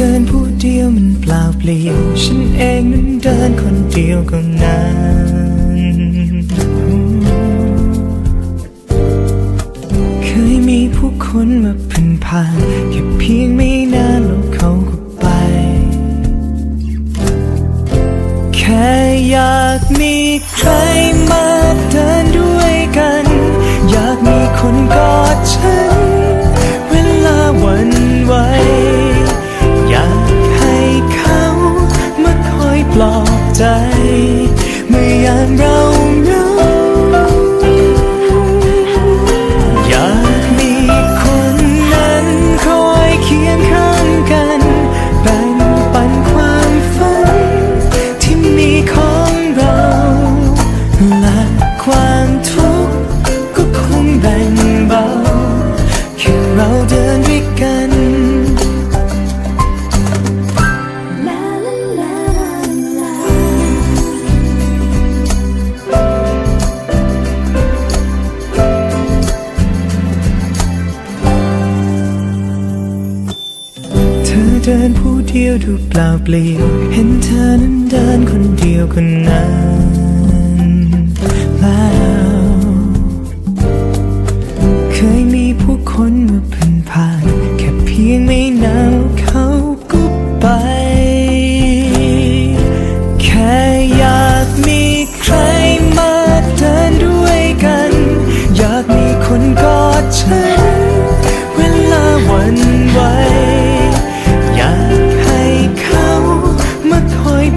เดินผู้เดียวมันเปล่าเปลี่ยว ฉันเองนั้นเดินคนเดียวก็นานเคยมีผู้คนมา เดินผู้เดียวดูเปล่าเปลี่ยว เห็นเธอนั้นเดินคนเดียวคนนั้น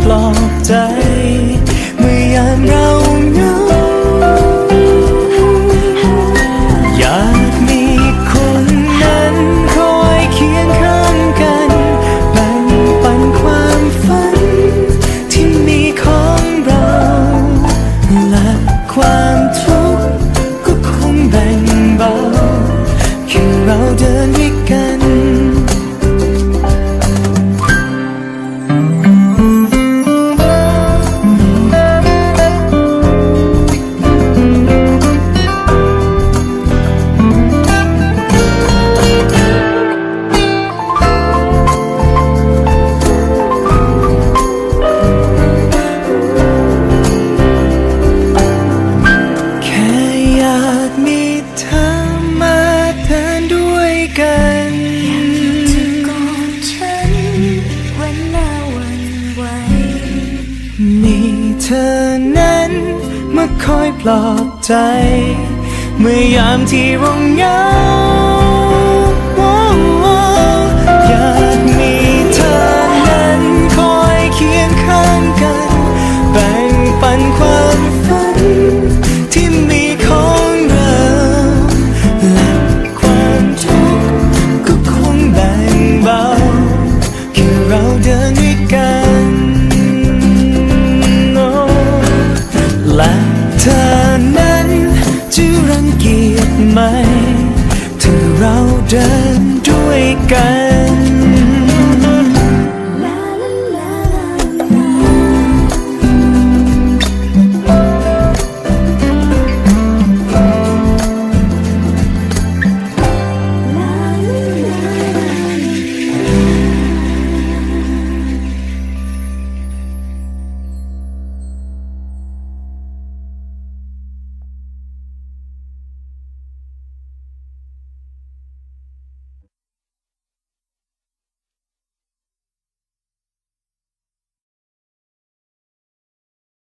ปลอบใจ เธอมาเดินด้วยกันอยกอยู่เธกอดฉันวันละวันไหวมีเธอน้นมาคอยปลอบใจ เมื่อยามที่ร้องเหงา รังเกียจไหม ถ้าเราเดินด้วยกัน